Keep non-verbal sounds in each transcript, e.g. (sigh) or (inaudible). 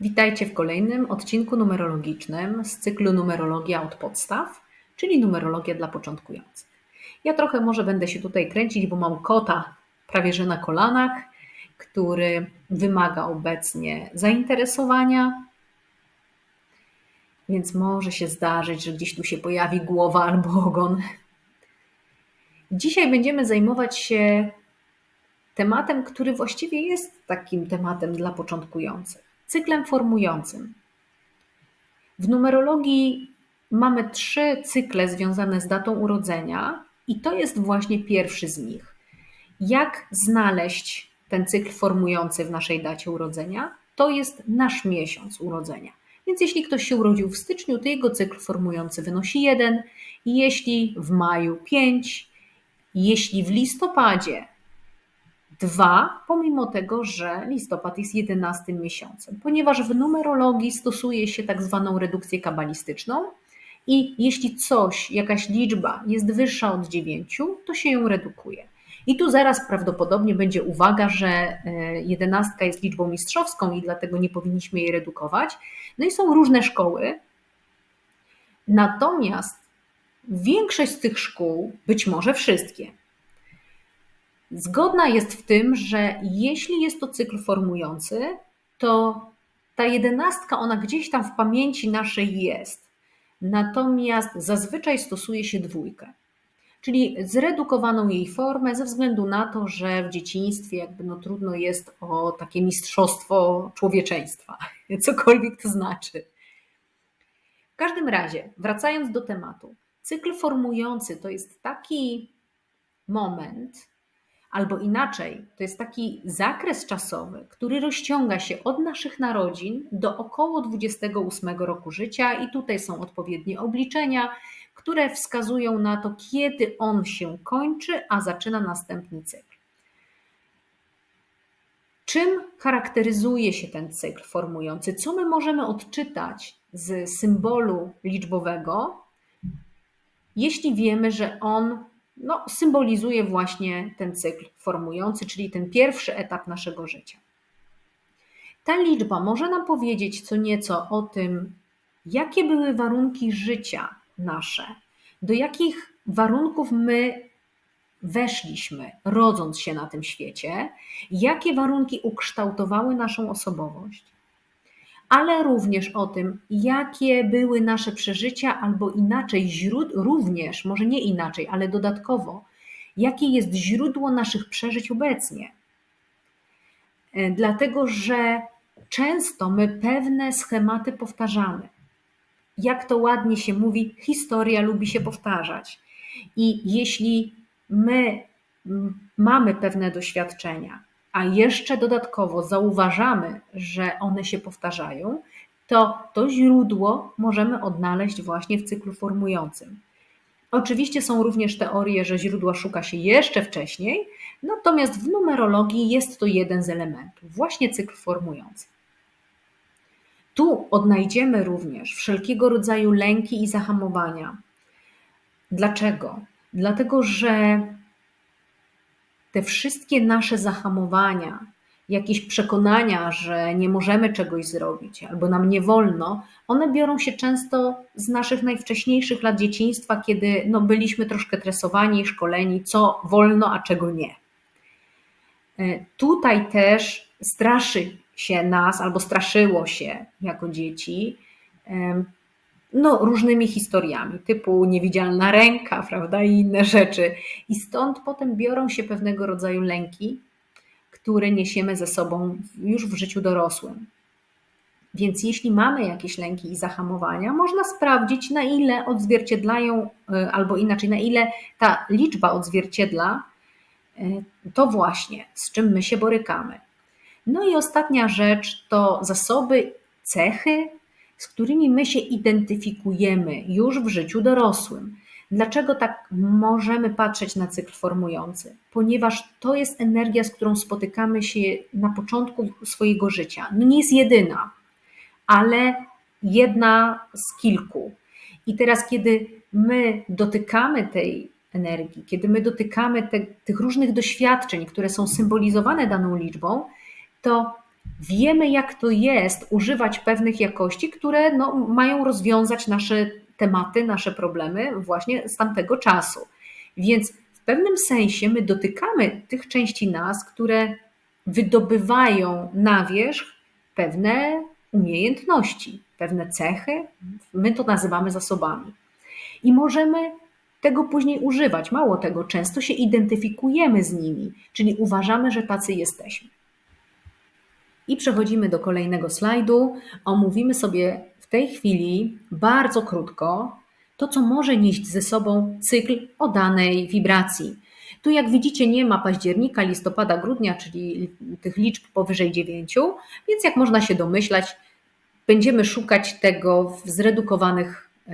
Witajcie w kolejnym odcinku numerologicznym z cyklu Numerologia od podstaw, czyli numerologia dla początkujących. Ja trochę może będę się tutaj kręcić, bo mam kota prawie że na kolanach, który wymaga obecnie zainteresowania, więc może się zdarzyć, że gdzieś tu się pojawi głowa albo ogon. Dzisiaj będziemy zajmować się tematem, który właściwie jest takim tematem dla początkujących cyklem formującym. W numerologii mamy trzy cykle związane z datą urodzenia, i to jest właśnie pierwszy z nich. Jak znaleźć ten cykl formujący w naszej dacie urodzenia? To jest nasz miesiąc urodzenia. Więc jeśli ktoś się urodził w styczniu, to jego cykl formujący wynosi 1, jeśli w maju 5, jeśli w listopadzie Dwa, pomimo tego, że listopad jest 11 miesiącem, ponieważ w numerologii stosuje się tak zwaną redukcję kabalistyczną i jeśli coś, jakaś liczba jest wyższa od 9, to się ją redukuje. I tu zaraz prawdopodobnie będzie uwaga, że e, jedenastka jest liczbą mistrzowską i dlatego nie powinniśmy jej redukować. No i są różne szkoły. Natomiast większość z tych szkół, być może wszystkie, Zgodna jest w tym, że jeśli jest to cykl formujący, to ta jedenastka, ona gdzieś tam w pamięci naszej jest. Natomiast zazwyczaj stosuje się dwójkę, czyli zredukowaną jej formę ze względu na to, że w dzieciństwie jakby no trudno jest o takie mistrzostwo człowieczeństwa, (laughs) cokolwiek to znaczy. W każdym razie, wracając do tematu, cykl formujący to jest taki moment, Albo inaczej, to jest taki zakres czasowy, który rozciąga się od naszych narodzin do około 28 roku życia, i tutaj są odpowiednie obliczenia, które wskazują na to, kiedy on się kończy, a zaczyna następny cykl. Czym charakteryzuje się ten cykl formujący? Co my możemy odczytać z symbolu liczbowego, jeśli wiemy, że on no, symbolizuje właśnie ten cykl formujący, czyli ten pierwszy etap naszego życia. Ta liczba może nam powiedzieć co nieco o tym, jakie były warunki życia nasze, do jakich warunków my weszliśmy, rodząc się na tym świecie, jakie warunki ukształtowały naszą osobowość, ale również o tym, jakie były nasze przeżycia, albo inaczej, źród, również, może nie inaczej, ale dodatkowo, jakie jest źródło naszych przeżyć obecnie. E, dlatego, że często my pewne schematy powtarzamy. Jak to ładnie się mówi, historia lubi się powtarzać. I jeśli my mamy pewne doświadczenia, a jeszcze dodatkowo zauważamy, że one się powtarzają, to to źródło możemy odnaleźć właśnie w cyklu formującym. Oczywiście są również teorie, że źródła szuka się jeszcze wcześniej, natomiast w numerologii jest to jeden z elementów, właśnie cykl formujący. Tu odnajdziemy również wszelkiego rodzaju lęki i zahamowania. Dlaczego? Dlatego, że te wszystkie nasze zahamowania, jakieś przekonania, że nie możemy czegoś zrobić albo nam nie wolno, one biorą się często z naszych najwcześniejszych lat dzieciństwa, kiedy no, byliśmy troszkę tresowani, szkoleni, co wolno, a czego nie. E, tutaj też straszy się nas albo straszyło się jako dzieci no, różnymi historiami, typu niewidzialna ręka, prawda, i inne rzeczy. I stąd potem biorą się pewnego rodzaju lęki, które niesiemy ze sobą już w życiu dorosłym. Więc jeśli mamy jakieś lęki i zahamowania, można sprawdzić, na ile odzwierciedlają, y, albo inaczej, na ile ta liczba odzwierciedla y, to właśnie, z czym my się borykamy. No i ostatnia rzecz to zasoby, cechy, z którymi my się identyfikujemy już w życiu dorosłym. Dlaczego tak możemy patrzeć na cykl formujący? Ponieważ to jest energia, z którą spotykamy się na początku swojego życia. No nie jest jedyna, ale jedna z kilku. I teraz, kiedy my dotykamy tej energii, kiedy my dotykamy te, tych różnych doświadczeń, które są symbolizowane daną liczbą, to wiemy, jak to jest używać pewnych jakości, które no, mają rozwiązać nasze tematy, nasze problemy właśnie z tamtego czasu. Więc w pewnym sensie my dotykamy tych części nas, które wydobywają na wierzch pewne umiejętności, pewne cechy, my to nazywamy zasobami. I możemy tego później używać. Mało tego, często się identyfikujemy z nimi, czyli uważamy, że tacy jesteśmy. I przechodzimy do kolejnego slajdu. Omówimy sobie w tej chwili bardzo krótko to, co może nieść ze sobą cykl o danej wibracji. Tu, jak widzicie, nie ma października, listopada, grudnia, czyli tych liczb powyżej 9, więc jak można się domyślać, będziemy szukać tego w zredukowanych e,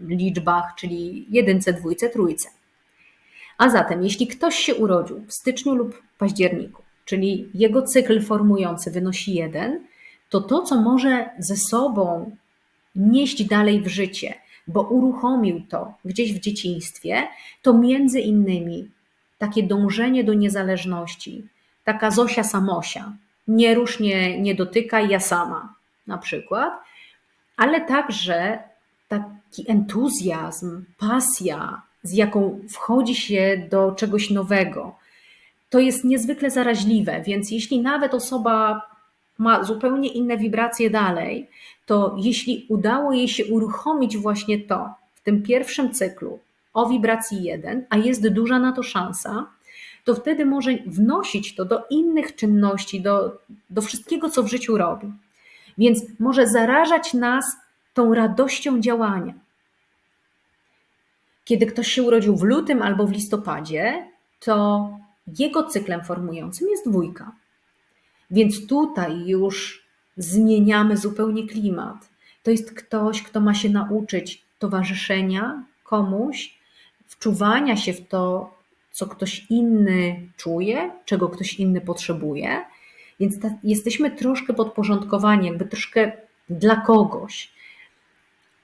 liczbach, czyli jedynce, dwójce, trójce. A zatem, jeśli ktoś się urodził w styczniu lub październiku, czyli jego cykl formujący wynosi jeden, to to, co może ze sobą nieść dalej w życie, bo uruchomił to gdzieś w dzieciństwie, to między innymi takie dążenie do niezależności, taka Zosia Samosia, nie rusz, nie, nie dotykaj, ja sama na przykład, ale także taki entuzjazm, pasja, z jaką wchodzi się do czegoś nowego. To jest niezwykle zaraźliwe, więc jeśli nawet osoba ma zupełnie inne wibracje dalej, to jeśli udało jej się uruchomić właśnie to w tym pierwszym cyklu o wibracji 1, a jest duża na to szansa, to wtedy może wnosić to do innych czynności, do, do wszystkiego, co w życiu robi. Więc może zarażać nas tą radością działania. Kiedy ktoś się urodził w lutym albo w listopadzie, to jego cyklem formującym jest dwójka. Więc tutaj już zmieniamy zupełnie klimat. To jest ktoś, kto ma się nauczyć towarzyszenia komuś, wczuwania się w to, co ktoś inny czuje, czego ktoś inny potrzebuje. Więc ta, jesteśmy troszkę podporządkowani, jakby troszkę dla kogoś.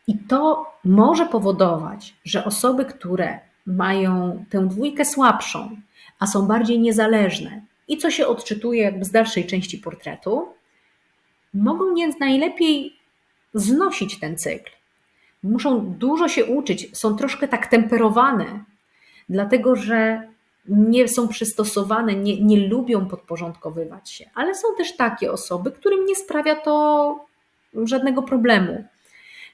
I to może powodować, że osoby, które mają tę dwójkę słabszą, a są bardziej niezależne, i co się odczytuje jakby z dalszej części portretu, mogą nie najlepiej znosić ten cykl. Muszą dużo się uczyć, są troszkę tak temperowane, dlatego że nie są przystosowane, nie, nie lubią podporządkowywać się, ale są też takie osoby, którym nie sprawia to żadnego problemu.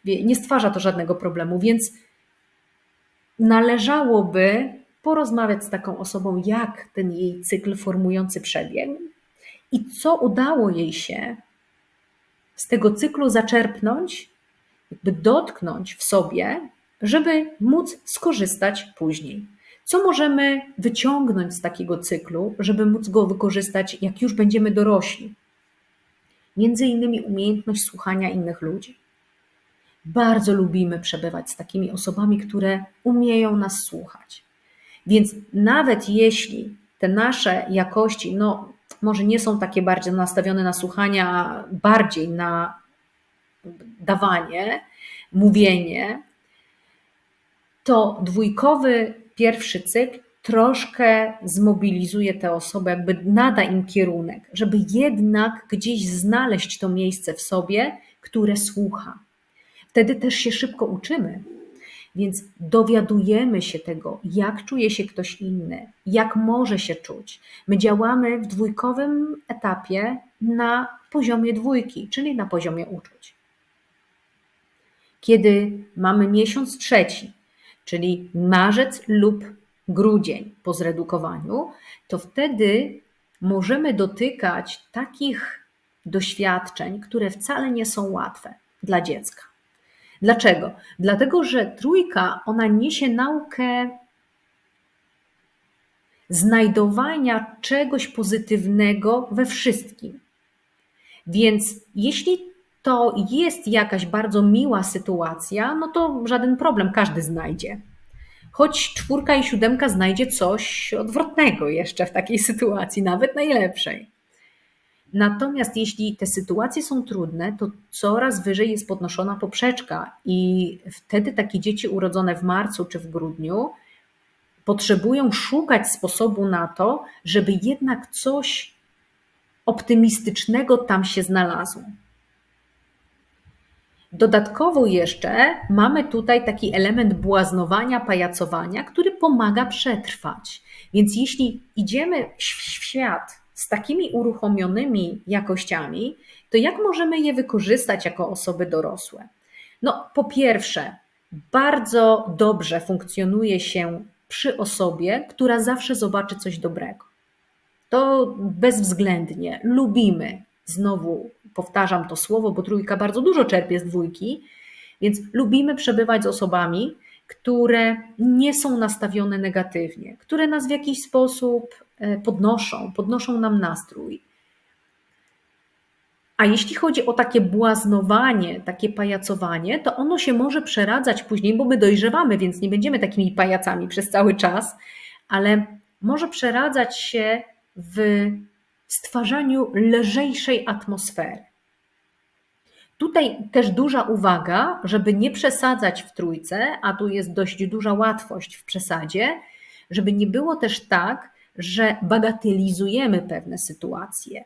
Nie stwarza to żadnego problemu, więc należałoby porozmawiać z taką osobą, jak ten jej cykl formujący przebiegł i co udało jej się z tego cyklu zaczerpnąć, jakby dotknąć w sobie, żeby móc skorzystać później. Co możemy wyciągnąć z takiego cyklu, żeby móc go wykorzystać, jak już będziemy dorośli? Między innymi umiejętność słuchania innych ludzi. Bardzo lubimy przebywać z takimi osobami, które umieją nas słuchać. Więc nawet jeśli te nasze jakości, no może nie są takie bardziej nastawione na słuchanie, a bardziej na dawanie, mówienie, to dwójkowy pierwszy cykl troszkę zmobilizuje te osoby, jakby nada im kierunek, żeby jednak gdzieś znaleźć to miejsce w sobie, które słucha. Wtedy też się szybko uczymy, więc dowiadujemy się tego, jak czuje się ktoś inny, jak może się czuć. My działamy w dwójkowym etapie na poziomie dwójki, czyli na poziomie uczuć. Kiedy mamy miesiąc trzeci, czyli marzec lub grudzień po zredukowaniu, to wtedy możemy dotykać takich doświadczeń, które wcale nie są łatwe dla dziecka. Dlaczego? Dlatego, że trójka, ona niesie naukę znajdowania czegoś pozytywnego we wszystkim. Więc jeśli to jest jakaś bardzo miła sytuacja, no to żaden problem, każdy znajdzie. Choć czwórka i siódemka znajdzie coś odwrotnego jeszcze w takiej sytuacji, nawet najlepszej. Natomiast jeśli te sytuacje są trudne, to coraz wyżej jest podnoszona poprzeczka, i wtedy takie dzieci urodzone w marcu czy w grudniu potrzebują szukać sposobu na to, żeby jednak coś optymistycznego tam się znalazło. Dodatkowo jeszcze mamy tutaj taki element błaznowania, pajacowania, który pomaga przetrwać. Więc jeśli idziemy w świat z takimi uruchomionymi jakościami, to jak możemy je wykorzystać jako osoby dorosłe? No, po pierwsze, bardzo dobrze funkcjonuje się przy osobie, która zawsze zobaczy coś dobrego. To bezwzględnie lubimy. Znowu powtarzam to słowo, bo trójka bardzo dużo czerpie z dwójki, więc lubimy przebywać z osobami, które nie są nastawione negatywnie, które nas w jakiś sposób podnoszą, podnoszą nam nastrój. A jeśli chodzi o takie błaznowanie, takie pajacowanie, to ono się może przeradzać później, bo my dojrzewamy, więc nie będziemy takimi pajacami przez cały czas, ale może przeradzać się w stwarzaniu lżejszej atmosfery. Tutaj też duża uwaga, żeby nie przesadzać w trójce, a tu jest dość duża łatwość w przesadzie, żeby nie było też tak, że bagatelizujemy pewne sytuacje.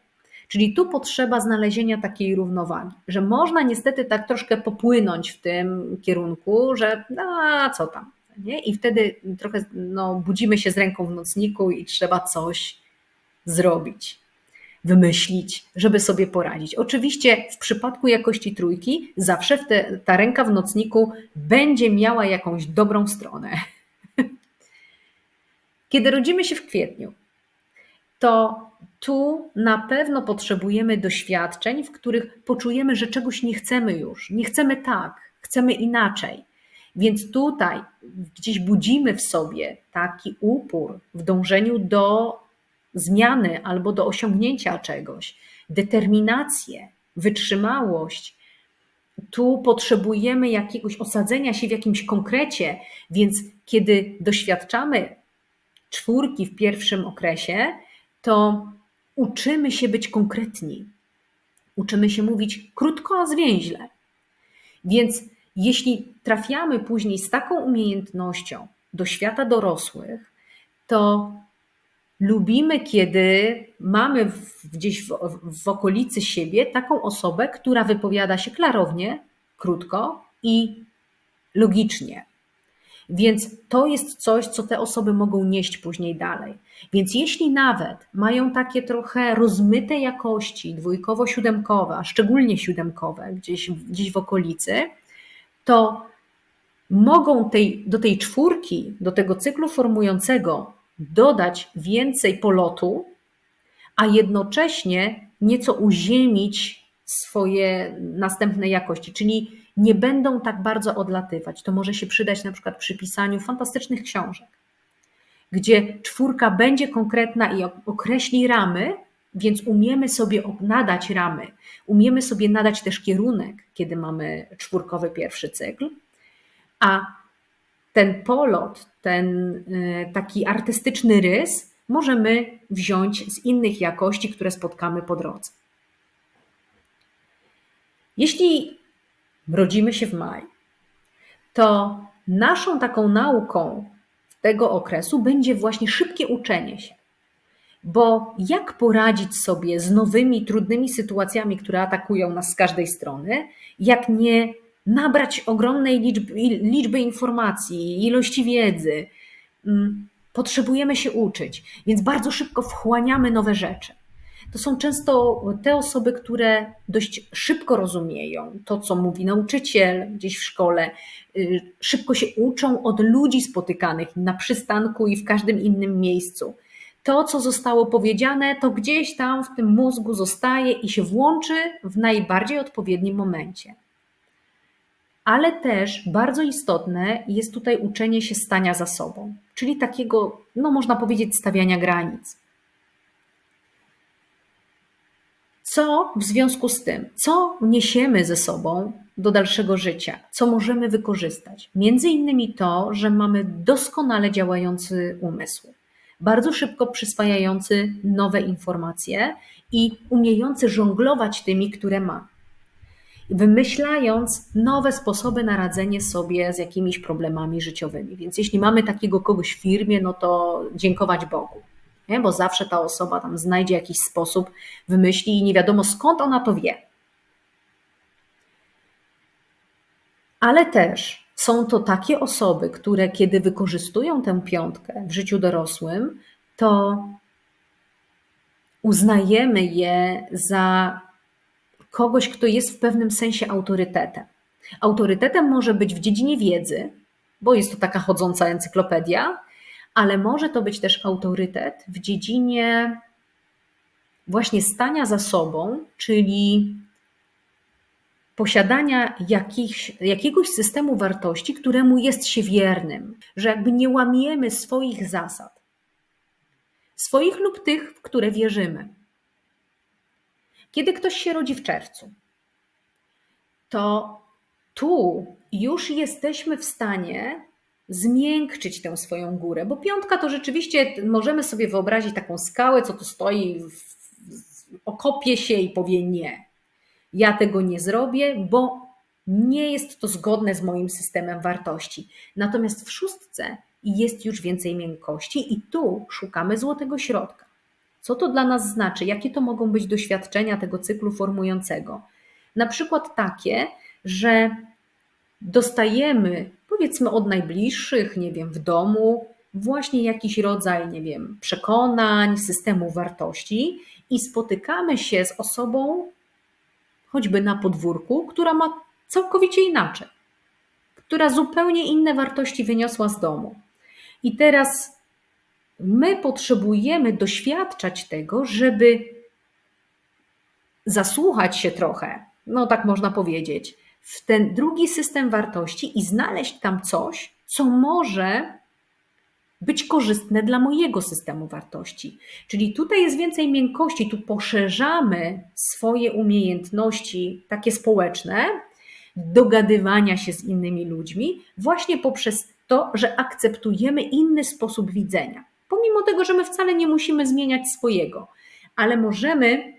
Czyli tu potrzeba znalezienia takiej równowagi, że można niestety tak troszkę popłynąć w tym kierunku, że a co tam, nie? I wtedy trochę no, budzimy się z ręką w nocniku i trzeba coś zrobić wymyślić, żeby sobie poradzić. Oczywiście w przypadku jakości trójki zawsze te, ta ręka w nocniku będzie miała jakąś dobrą stronę. Kiedy rodzimy się w kwietniu, to tu na pewno potrzebujemy doświadczeń, w których poczujemy, że czegoś nie chcemy już, nie chcemy tak, chcemy inaczej. Więc tutaj gdzieś budzimy w sobie taki upór w dążeniu do zmiany albo do osiągnięcia czegoś, determinację, wytrzymałość. Tu potrzebujemy jakiegoś osadzenia się w jakimś konkrecie, więc kiedy doświadczamy czwórki w pierwszym okresie, to uczymy się być konkretni. Uczymy się mówić krótko, zwięźle. Więc jeśli trafiamy później z taką umiejętnością do świata dorosłych, to lubimy, kiedy mamy gdzieś w, w, okolicy siebie taką osobę, która wypowiada się klarownie, krótko i logicznie. Więc to jest coś, co te osoby mogą nieść później dalej. Więc jeśli nawet mają takie trochę rozmyte jakości, dwójkowo-siódemkowe, a szczególnie siódemkowe, gdzieś, gdzieś w okolicy, to mogą tej, do tej czwórki, do tego cyklu formującego dodać więcej polotu, a jednocześnie nieco uziemić swoje następne jakości, czyli nie będą tak bardzo odlatywać. To może się przydać na przykład przy pisaniu fantastycznych książek, gdzie czwórka będzie konkretna i określi ramy, więc umiemy sobie nadać ramy, umiemy sobie nadać też kierunek, kiedy mamy czwórkowy pierwszy cykl, a ten polot, ten e, taki artystyczny rys możemy wziąć z innych jakości, które spotkamy po drodze. Jeśli rodzimy się w maju, to naszą taką nauką tego okresu będzie właśnie szybkie uczenie się. Bo jak poradzić sobie z nowymi, trudnymi sytuacjami, które atakują nas z każdej strony, jak nie nabrać ogromnej liczby, liczby informacji, ilości wiedzy. Mm, potrzebujemy się uczyć, więc bardzo szybko wchłaniamy nowe rzeczy. To są często te osoby, które dość szybko rozumieją to, co mówi nauczyciel gdzieś w szkole, y, szybko się uczą od ludzi spotykanych na przystanku i w każdym innym miejscu. To, co zostało powiedziane, to gdzieś tam w tym mózgu zostaje i się włączy w najbardziej odpowiednim momencie ale też bardzo istotne jest tutaj uczenie się stania za sobą, czyli takiego, no można powiedzieć, stawiania granic. Co w związku z tym, co niesiemy ze sobą do dalszego życia, co możemy wykorzystać? Między innymi to, że mamy doskonale działający umysł, bardzo szybko przyswajający nowe informacje i umiejący żonglować tymi, które ma wymyślając nowe sposoby na radzenie sobie z jakimiś problemami życiowymi. Więc jeśli mamy takiego kogoś w firmie, no to dziękować Bogu. Nie? bo zawsze ta osoba tam znajdzie jakiś sposób, wymyśli i nie wiadomo skąd ona to wie. Ale też są to takie osoby, które kiedy wykorzystują tę piątkę w życiu dorosłym, to uznajemy je za kogoś, kto jest w pewnym sensie autorytetem. Autorytetem może być w dziedzinie wiedzy, bo jest to taka chodząca encyklopedia, ale może to być też autorytet w dziedzinie właśnie stania za sobą, czyli posiadania jakichś, jakiegoś systemu wartości, któremu jest się wiernym, że jakby nie łamiemy swoich zasad, swoich lub tych, w które wierzymy. Kiedy ktoś się rodzi w czerwcu, to tu już jesteśmy w stanie zmiękczyć tę swoją górę, bo piątka to rzeczywiście możemy sobie wyobrazić taką skałę, co tu stoi, okopie się i powie nie. Ja tego nie zrobię, bo nie jest to zgodne z moim systemem wartości. Natomiast w szóstce jest już więcej miękkości i tu szukamy złotego środka. Co to dla nas znaczy? Jakie to mogą być doświadczenia tego cyklu formującego? Na przykład takie, że dostajemy, powiedzmy od najbliższych, nie wiem, w domu, właśnie jakiś rodzaj, nie wiem, przekonań, systemu wartości i spotykamy się z osobą, choćby na podwórku, która ma całkowicie inaczej, która zupełnie inne wartości wyniosła z domu. I teraz my potrzebujemy doświadczać tego, żeby zasłuchać się trochę, no tak można powiedzieć, w ten drugi system wartości i znaleźć tam coś, co może być korzystne dla mojego systemu wartości. Czyli tutaj jest więcej miękkości, tu poszerzamy swoje umiejętności takie społeczne, dogadywania się z innymi ludźmi, właśnie poprzez to, że akceptujemy inny sposób widzenia. Pomimo tego, że my wcale nie musimy zmieniać swojego, ale możemy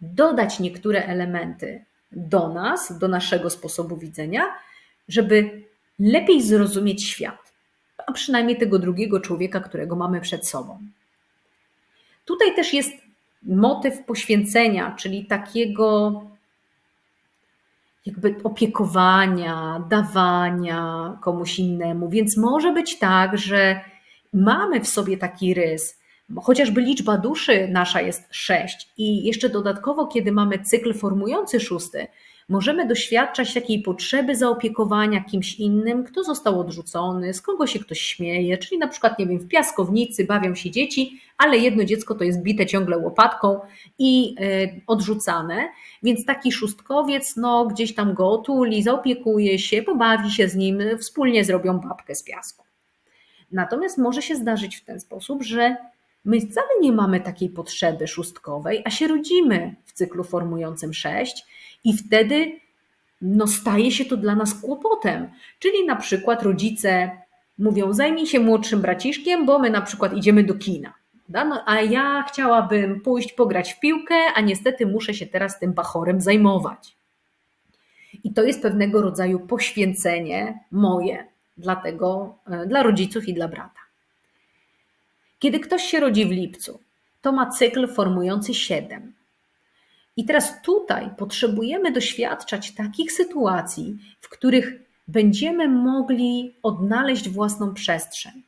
dodać niektóre elementy do nas, do naszego sposobu widzenia, żeby lepiej zrozumieć świat, a przynajmniej tego drugiego człowieka, którego mamy przed sobą. Tutaj też jest motyw poświęcenia, czyli takiego jakby opiekowania, dawania komuś innemu. Więc może być tak, że mamy w sobie taki rys, chociażby liczba duszy nasza jest sześć i jeszcze dodatkowo, kiedy mamy cykl formujący szósty, możemy doświadczać takiej potrzeby zaopiekowania kimś innym, kto został odrzucony, z kogo się ktoś śmieje, czyli na przykład, nie wiem, w piaskownicy bawią się dzieci, ale jedno dziecko to jest bite ciągle łopatką i y, odrzucane, więc taki szóstkowiec, no gdzieś tam go otuli, zaopiekuje się, pobawi się z nim, wspólnie zrobią babkę z piasku. Natomiast może się zdarzyć w ten sposób, że My wcale nie mamy takiej potrzeby szóstkowej, a się rodzimy w cyklu formującym sześć i wtedy no, staje się to dla nas kłopotem. Czyli na przykład rodzice mówią: Zajmij się młodszym braciszkiem, bo my na przykład idziemy do kina. No, a ja chciałabym pójść pograć w piłkę, a niestety muszę się teraz tym bachorem zajmować. I to jest pewnego rodzaju poświęcenie moje dla tego, e, dla rodziców i dla brata. Kiedy ktoś się rodzi w lipcu, to ma cykl formujący 7. I teraz tutaj potrzebujemy doświadczać takich sytuacji, w których będziemy mogli odnaleźć własną przestrzeń.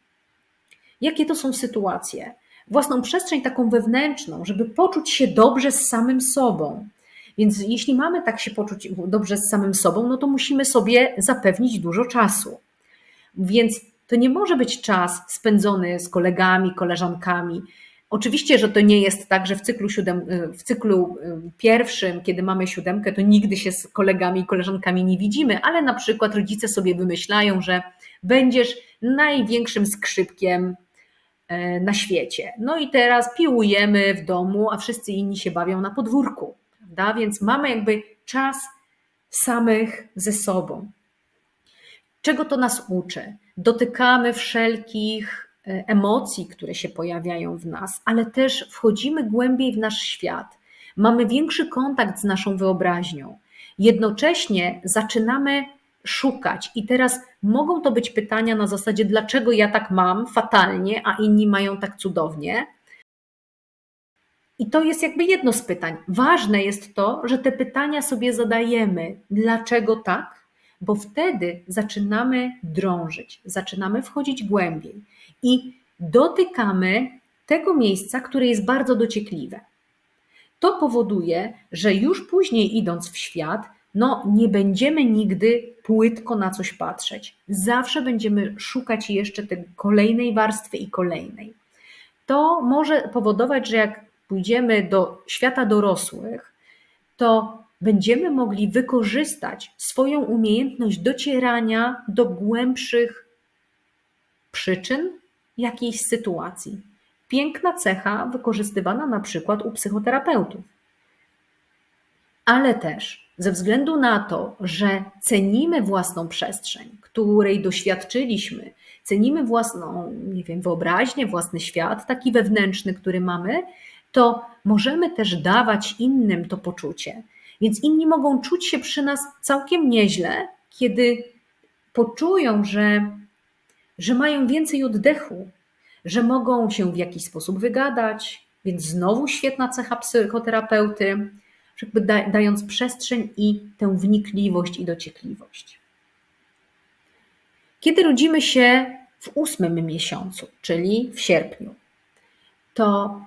Jakie to są sytuacje? Własną przestrzeń taką wewnętrzną, żeby poczuć się dobrze z samym sobą. Więc jeśli mamy tak się poczuć dobrze z samym sobą, no to musimy sobie zapewnić dużo czasu. Więc to nie może być czas spędzony z kolegami, koleżankami. Oczywiście, że to nie jest tak, że w cyklu, siódem, w cyklu y, pierwszym, kiedy mamy siódemkę, to nigdy się z kolegami i koleżankami nie widzimy, ale na przykład rodzice sobie wymyślają, że będziesz największym skrzypkiem e, na świecie. No i teraz piłujemy w domu, a wszyscy inni się bawią na podwórku. Prawda? Więc mamy jakby czas samych ze sobą. Czego to nas uczy? Dotykamy wszelkich e, emocji, które się pojawiają w nas, ale też wchodzimy głębiej w nasz świat. Mamy większy kontakt z naszą wyobraźnią. Jednocześnie zaczynamy szukać, i teraz mogą to być pytania na zasadzie, dlaczego ja tak mam fatalnie, a inni mają tak cudownie, I to jest jakby jedno z pytań. Ważne jest to, że te pytania sobie zadajemy. Dlaczego tak? Bo wtedy zaczynamy drążyć, zaczynamy wchodzić głębiej i dotykamy tego miejsca, które jest bardzo dociekliwe. To powoduje, że już później idąc w świat, no nie będziemy nigdy płytko na coś patrzeć. Zawsze będziemy szukać jeszcze tej kolejnej warstwy i kolejnej. To może powodować, że jak pójdziemy do świata dorosłych, to będziemy mogli wykorzystać swoją umiejętność docierania do głębszych przyczyn jakiejś sytuacji. Piękna cecha wykorzystywana na przykład u psychoterapeutów. Ale też ze względu na to, że cenimy własną przestrzeń, której doświadczyliśmy, cenimy własną, nie wiem, wyobraźnię, własny świat, taki wewnętrzny, który mamy, to możemy też dawać innym to poczucie. Więc inni mogą czuć się przy nas całkiem nieźle, kiedy poczują, że, że mają więcej oddechu, że mogą się w jakiś sposób wygadać, więc znowu świetna cecha psychoterapeuty, jakby dając przestrzeń i tę wnikliwość i dociekliwość. Kiedy rodzimy się w ósmym miesiącu, czyli w sierpniu, to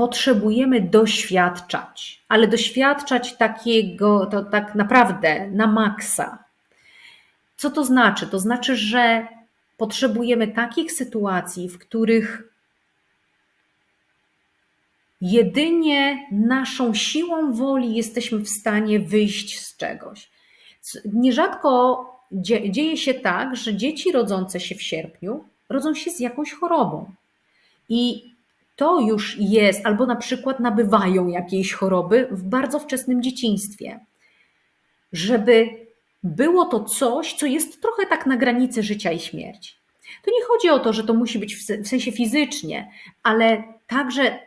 potrzebujemy doświadczać, ale doświadczać takiego, to tak naprawdę na maksa. Co to znaczy? To znaczy, że potrzebujemy takich sytuacji, w których jedynie naszą siłą woli jesteśmy w stanie wyjść z czegoś. Nierzadko dzieje się tak, że dzieci rodzące się w sierpniu rodzą się z jakąś chorobą. I to już jest, albo na przykład nabywają jakiejś choroby w bardzo wczesnym dzieciństwie. Żeby było to coś, co jest trochę tak na granicy życia i śmierci. To nie chodzi o to, że to musi być w sensie fizycznie, ale także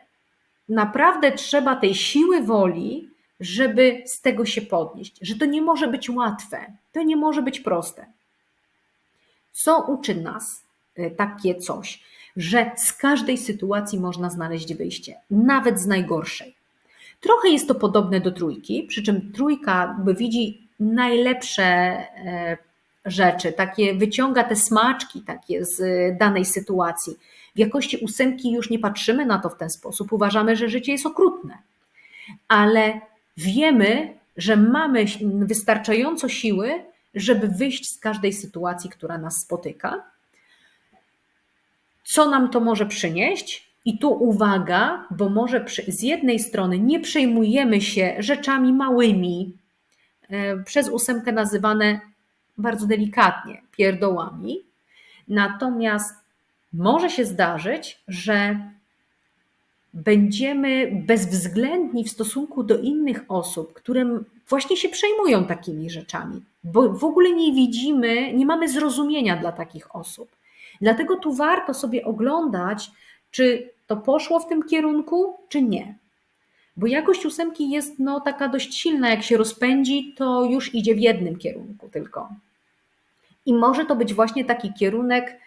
naprawdę trzeba tej siły woli, żeby z tego się podnieść, że to nie może być łatwe, to nie może być proste. Co uczy nas e, takie coś? Że z każdej sytuacji można znaleźć wyjście, nawet z najgorszej. Trochę jest to podobne do trójki, przy czym trójka widzi najlepsze e, rzeczy, takie wyciąga te smaczki takie z danej sytuacji. W jakości ósemki już nie patrzymy na to w ten sposób, uważamy, że życie jest okrutne. Ale wiemy, że mamy wystarczająco siły, żeby wyjść z każdej sytuacji, która nas spotyka. Co nam to może przynieść? I tu uwaga, bo może z jednej strony nie przejmujemy się rzeczami małymi, e, przez ósemkę nazywane bardzo delikatnie pierdołami, natomiast może się zdarzyć, że będziemy bezwzględni w stosunku do innych osób, które właśnie się przejmują takimi rzeczami, bo w ogóle nie widzimy, nie mamy zrozumienia dla takich osób. Dlatego tu warto sobie oglądać, czy to poszło w tym kierunku, czy nie. Bo jakość ósemki jest no, taka dość silna, jak się rozpędzi, to już idzie w jednym kierunku tylko. I może to być właśnie taki kierunek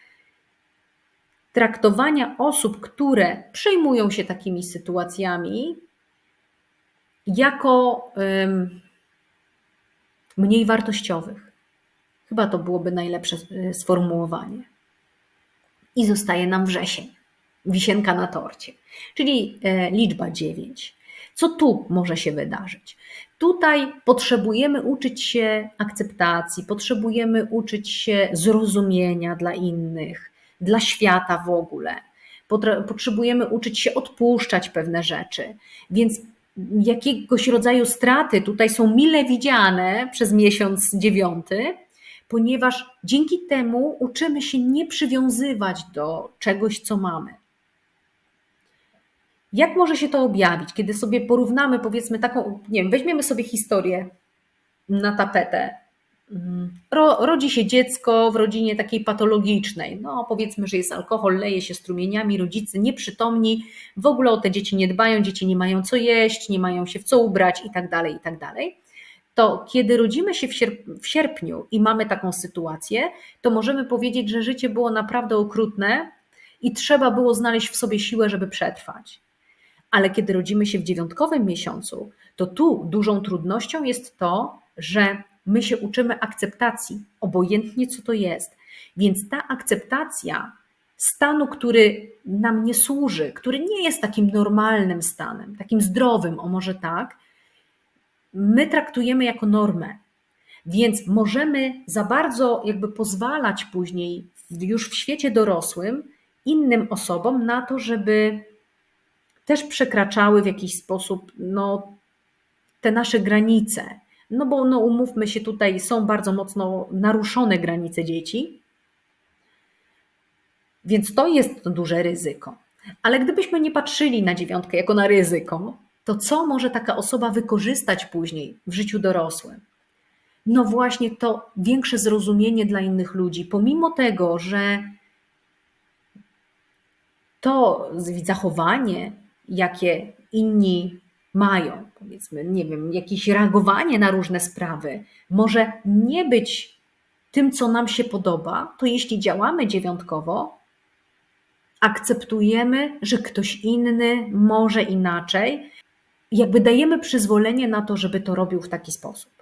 traktowania osób, które przejmują się takimi sytuacjami, jako um, mniej wartościowych. Chyba to byłoby najlepsze e, sformułowanie. I zostaje nam wrzesień, wisienka na torcie, czyli e, liczba 9. Co tu może się wydarzyć? Tutaj potrzebujemy uczyć się akceptacji, potrzebujemy uczyć się zrozumienia dla innych, dla świata w ogóle. Potrzebujemy uczyć się odpuszczać pewne rzeczy. Więc jakiegoś rodzaju straty tutaj są mile widziane przez miesiąc dziewiąty, ponieważ dzięki temu uczymy się nie przywiązywać do czegoś, co mamy. Jak może się to objawić, kiedy sobie porównamy, powiedzmy, taką, nie wiem, weźmiemy sobie historię na tapetę. Ro, rodzi się dziecko w rodzinie takiej patologicznej. No, powiedzmy, że jest alkohol, leje się strumieniami, rodzice nieprzytomni, w ogóle o te dzieci nie dbają, dzieci nie mają co jeść, nie mają się w co ubrać i tak dalej, i tak dalej. To kiedy rodzimy się w, sierp w sierpniu i mamy taką sytuację, to możemy powiedzieć, że życie było naprawdę okrutne i trzeba było znaleźć w sobie siłę, żeby przetrwać. Ale kiedy rodzimy się w dziewiątkowym miesiącu, to tu dużą trudnością jest to, że my się uczymy akceptacji, obojętnie co to jest. Więc ta akceptacja stanu, który nam nie służy, który nie jest takim normalnym stanem, takim zdrowym, o może tak, my traktujemy jako normę. Więc możemy za bardzo jakby pozwalać później już w świecie dorosłym innym osobom na to, żeby też przekraczały w jakiś sposób no, te nasze granice. No bo no, umówmy się, tutaj są bardzo mocno naruszone granice dzieci, więc to jest duże ryzyko. Ale gdybyśmy nie patrzyli na dziewiątkę jako na ryzyko, to co może taka osoba wykorzystać później w życiu dorosłym? No właśnie to większe zrozumienie dla innych ludzi, pomimo tego, że to zachowanie, jakie inni mają, powiedzmy, nie wiem, jakieś reagowanie na różne sprawy, może nie być tym, co nam się podoba, to jeśli działamy dziewiątkowo, akceptujemy, że ktoś inny może inaczej, jakby dajemy przyzwolenie na to, żeby to robił w taki sposób.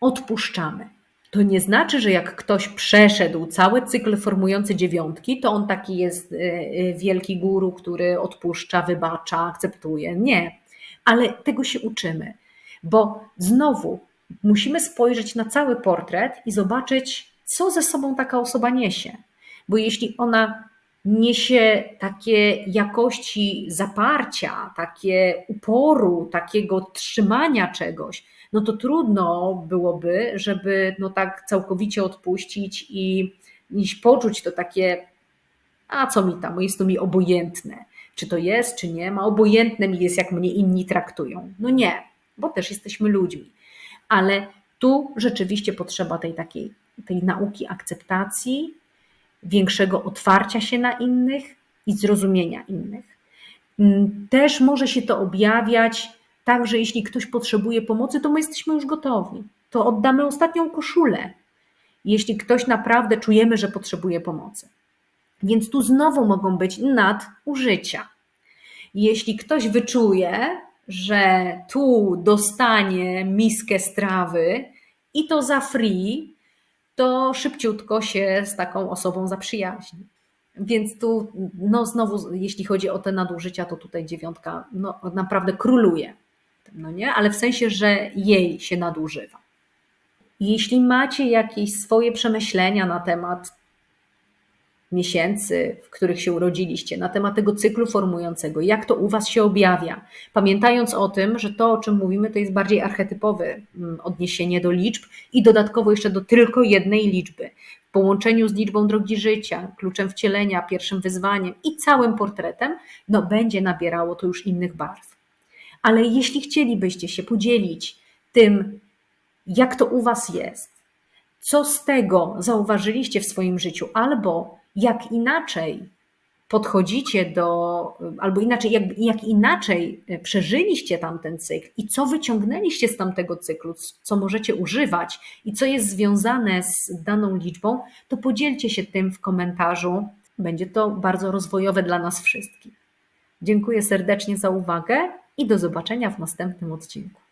Odpuszczamy. To nie znaczy, że jak ktoś przeszedł cały cykl formujący dziewiątki, to on taki jest y, y, wielki guru, który odpuszcza, wybacza, akceptuje. Nie, ale tego się uczymy, bo znowu musimy spojrzeć na cały portret i zobaczyć, co ze sobą taka osoba niesie. Bo jeśli ona niesie takie jakości zaparcia, takie uporu, takiego trzymania czegoś, no to trudno byłoby, żeby no tak całkowicie odpuścić i poczuć to takie, a co mi tam, jest to mi obojętne. Czy to jest, czy nie, ma obojętne mi jest, jak mnie inni traktują. No nie, bo też jesteśmy ludźmi. Ale tu rzeczywiście potrzeba tej takiej tej nauki akceptacji, większego otwarcia się na innych i zrozumienia innych. Mm, też może się to objawiać tak, że jeśli ktoś potrzebuje pomocy, to my jesteśmy już gotowi. To oddamy ostatnią koszulę, jeśli ktoś naprawdę czujemy, że potrzebuje pomocy. Więc tu znowu mogą być nadużycia. Jeśli ktoś wyczuje, że tu dostanie miskę strawy i to za free, to szybciutko się z taką osobą zaprzyjaźni. Więc tu, no znowu, jeśli chodzi o te nadużycia, to tutaj dziewiątka no, naprawdę króluje. No nie? Ale w sensie, że jej się nadużywa. Jeśli macie jakieś swoje przemyślenia na temat miesięcy, w których się urodziliście, na temat tego cyklu formującego, jak to u Was się objawia, pamiętając o tym, że to, o czym mówimy, to jest bardziej archetypowe mm, odniesienie do liczb i dodatkowo jeszcze do tylko jednej liczby. W połączeniu z liczbą drogi życia, kluczem wcielenia, pierwszym wyzwaniem i całym portretem, no będzie nabierało to już innych barw. Ale jeśli chcielibyście się podzielić tym, jak to u Was jest, co z tego zauważyliście w swoim życiu, albo jak inaczej podchodzicie do, albo inaczej, jak, jak inaczej przeżyliście tamten cykl i co wyciągnęliście z tamtego cyklu, co możecie używać i co jest związane z daną liczbą, to podzielcie się tym w komentarzu. Będzie to bardzo rozwojowe dla nas wszystkich. Dziękuję serdecznie za uwagę i do zobaczenia w następnym odcinku.